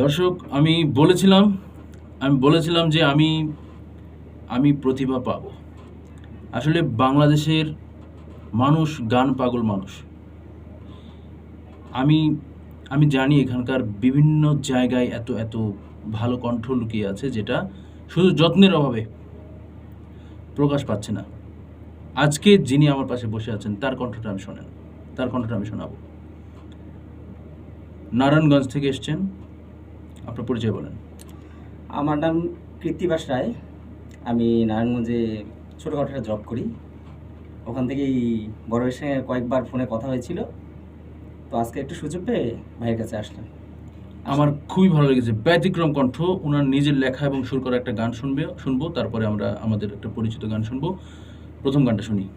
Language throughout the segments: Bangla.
দর্শক, আমি বলেছিলাম আমি বলেছিলাম যে আমি আমি প্রতিভা পাব। আসলে বাংলাদেশের মানুষ গান পাগল মানুষ। আমি আমি জানি এখানকার বিভিন্ন জায়গায় এত এত ভালো কণ্ঠ লুকিয়ে আছে যেটা শুধু যত্নের অভাবে প্রকাশ পাচ্ছে না। আজকে যিনি আমার পাশে বসে আছেন, তার কণ্ঠটা আমি শোনেন, তার কণ্ঠটা আমি শোনাব। নারায়ণগঞ্জ থেকে এসছেন। আপনার পরিচয় বলেন। আমার নাম কৃত্তিবাস রায়। আমি নারায়ণগঞ্জে ছোটোখাটো একটা জব করি। ওখান থেকেই বড়ের সঙ্গে কয়েকবার ফোনে কথা হয়েছিল। তো আজকে একটু সুযোগ পেয়ে ভাইয়ের কাছে আসলাম। আমার খুবই ভালো লেগেছে। ব্যতিক্রম কণ্ঠ ওনার নিজের লেখা এবং সুর করা একটা গান শুনবে শুনব তারপরে আমরা আমাদের একটা পরিচিত গান শুনব। প্রথম গানটা শুনি।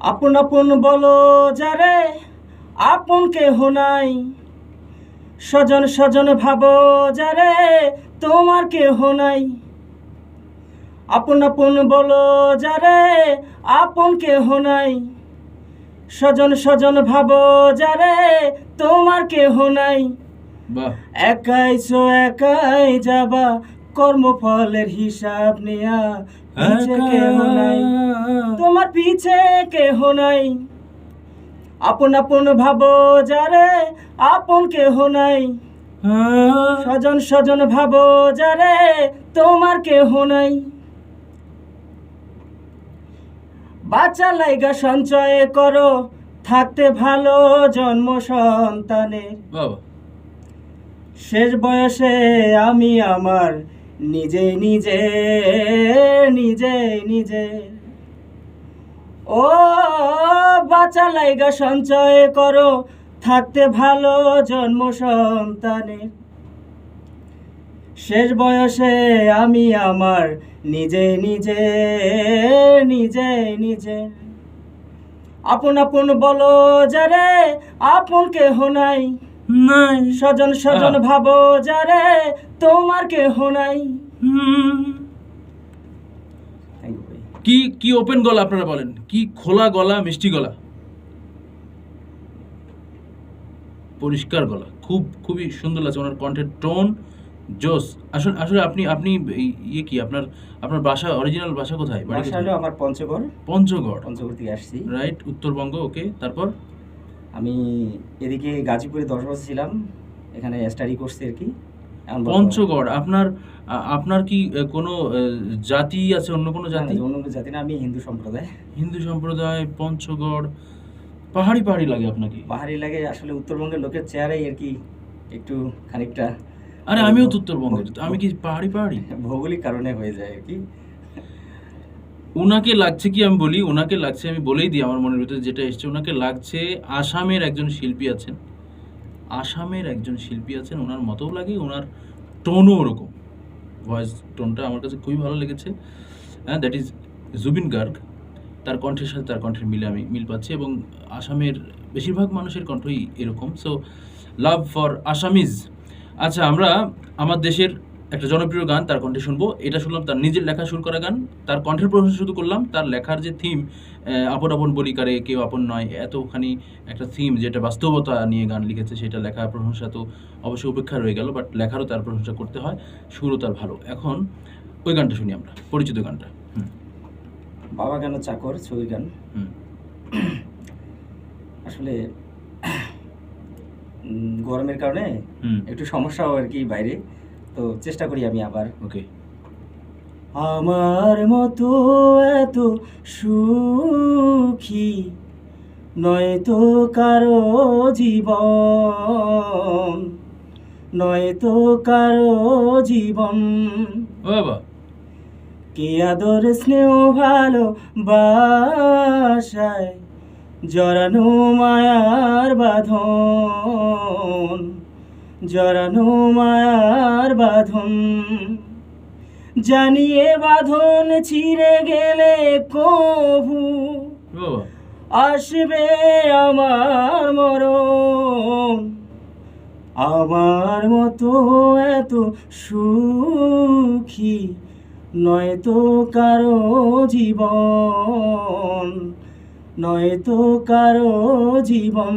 আপন আপন বলো যারে আপন কেহ নাই। স্বজন স্বজন ভাবো যারে তোমার কেহ নাই। আপন আপন বলো যারে আপন কেহ নাই। স্বজন স্বজন ভাবো যারে তোমার কেহ নাই। একাই সো একাই যাবা কর্মফলের হিসাব নেয়া পিছে কেহ নাই। তোমার পিছে কেহ নাই। আপন আপন ভাবো যারে আপন কেহ নাই। স্বজন স্বজন ভাবো যারে তোমার কেহ নাই। বাচ্চা লাইগা সঞ্চয় করো থাকতে ভালো জন্ম সন্তানের। বাবা শেষ বয়সে আমি আমার নিজে নিজে নিজে নিজে ও বাচ্চা লাইগা সঞ্চয় করো থাকতে ভালো জন্ম সন্তানের শেষ বয়সে আমি আমার নিজে নিজে নিজে নিজে। আপন আপন বলো যারে আপন কেহ নাই। নাই। স্বজন স্বজন ভাবো যারে তোমার কেহ নাই। কি কি ওপেন গলা আপনারা বলেন? কি খোলা গলা মিষ্টি গলা? পরিষ্কার গলা। খুব খুবই সুন্দর লাগছে ওনার কণ্ঠের টোন জোস আসলে আসলে আপনি আপনি ইয়ে কি আপনার আপনার বাসা অরিজিনাল বাসা কোথায়? বাড়ি বাসা হলো আমার পঞ্চগড়। পঞ্চগড়। পঞ্চগড় থেকে আসছি। Right Uttarbanga okay. তারপর? আমি এদিকে গাজীপুরে দশ বছর ছিলাম। এখানে স্টাডি করছি আর কি। পঞ্চগড় আপনার আপনার কি কোনো জাতি আছে অন্য কোনো জাতি? অন্য কোনো জাতি না আমি হিন্দু সম্প্রদায়। হিন্দু সম্প্রদায় পঞ্চগড় পাহাড়ি পাহাড়ি লাগে আপনাকে? পাহাড়ি লাগে আসলে উত্তরবঙ্গের লোকের চেহারাই আর কি একটু খানিকটা আরে আমিও তো উত্তরবঙ্গের আমি কি পাহাড়ি পাহাড়ি? ভৌগোলিক কারণে হয়ে যায় আর কি। ওনাকে লাগছে কি আমি বলি ওনাকে লাগছে আমি বলেই দিই আমার মনের ভিতরে যেটা এসছে ওনাকে লাগছে আসামের একজন শিল্পী আছেন। আসামের একজন শিল্পী আছেন, ওনার মতোও লাগে, ওনার টোনও ওরকম। ভয়েস টোনটা আমার কাছে খুবই ভালো লেগেছে। হ্যাঁ দ্যাট ইজ জুবিন গার্গ তার কণ্ঠের সাথে তার কণ্ঠের মিলে আমি মিল পাচ্ছি এবং আসামের বেশিরভাগ মানুষের কণ্ঠই এরকম। সো লাভ ফর আসামিজ আচ্ছা আমরা, আমার দেশের একটা জনপ্রিয় গান তার কণ্ঠে শুনব। এটা শুনলাম তার নিজের লেখা শুরু করা গান। তার কণ্ঠের প্রশংসা শুধু করলাম তার লেখার যে থিম আপন আপন বলি কারে কেউ আপন নয় এতখানি একটা থিম যেটা বাস্তবতা নিয়ে গান লিখেছে সেটা লেখা প্রশংসা তো অবশ্যই উপেক্ষা রয়ে গেল বাট লেখারও তার প্রশংসা করতে হয় সুরও তার ভালো। এখন ওই গানটা শুনি আমরা পরিচিত গানটা। বাবা কেন চাকর ছবির গান? হুম। আসলে গরমের কারণে একটু সমস্যাও আর কি বাইরে। তো চেষ্টা করি আমি আবার। ওকে আমার মতো এত সুখী নয়তো কারও জীবন নয়তো কারও জীবন। বাবা। কে আদর স্নেহ ভালো বাসায় জরানো মায়ার বাঁধন? জরানো মায়ার বাঁধন। জানিয়ে বাঁধন ছিঁড়ে গেলে কভু আসবে আমার মরণ। আমার মতো এত সুখী নয়তো কারও জীবন নয়তো কারও জীবন।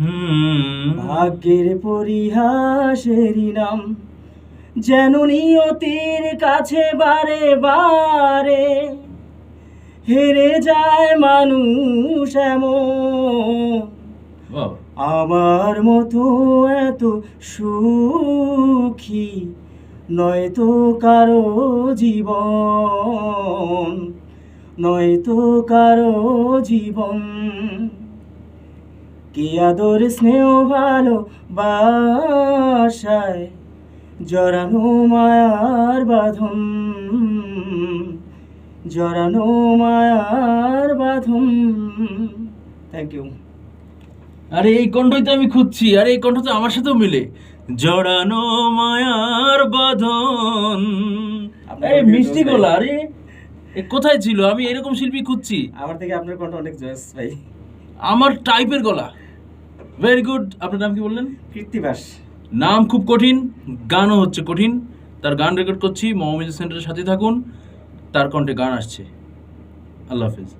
ভাগ্যের পরিহাসেরই নাম যেন নিয়তির কাছে বারে বারে হেরে যায় মানুষ এমন। আমার মতো এত সুখী নয়তো কারও জীবন নয়তো কারও জীবন। কি আদর স্নেহ ভালো বাসায় জড়ানো মায়ার বাঁধন জরানো মায়ার বাঁধন। থ্যাংক ইউ আরে এই কণ্ঠই তো আমি খুঁজছি আরে এই কণ্ঠ তো আমার সাথেও মিলে। জড়ানো মায়ার বাঁধন। আরে মিষ্টি। গলা আরে এ কোথায় ছিল? আমি এরকম শিল্পী খুঁজছি। আমার থেকে আপনার কণ্ঠ অনেক জয়েস ভাই। আমার টাইপের গলা। ভেরি গুড আপনার নাম কি বললেন? কৃত্তিবাস নাম খুব কঠিন গানও হচ্ছে কঠিন। তার গান রেকর্ড করছি মোহাম্মদ সেন্টারের সাথে থাকুন তার কণ্ঠে গান আসছে। আল্লাহ হাফিজ।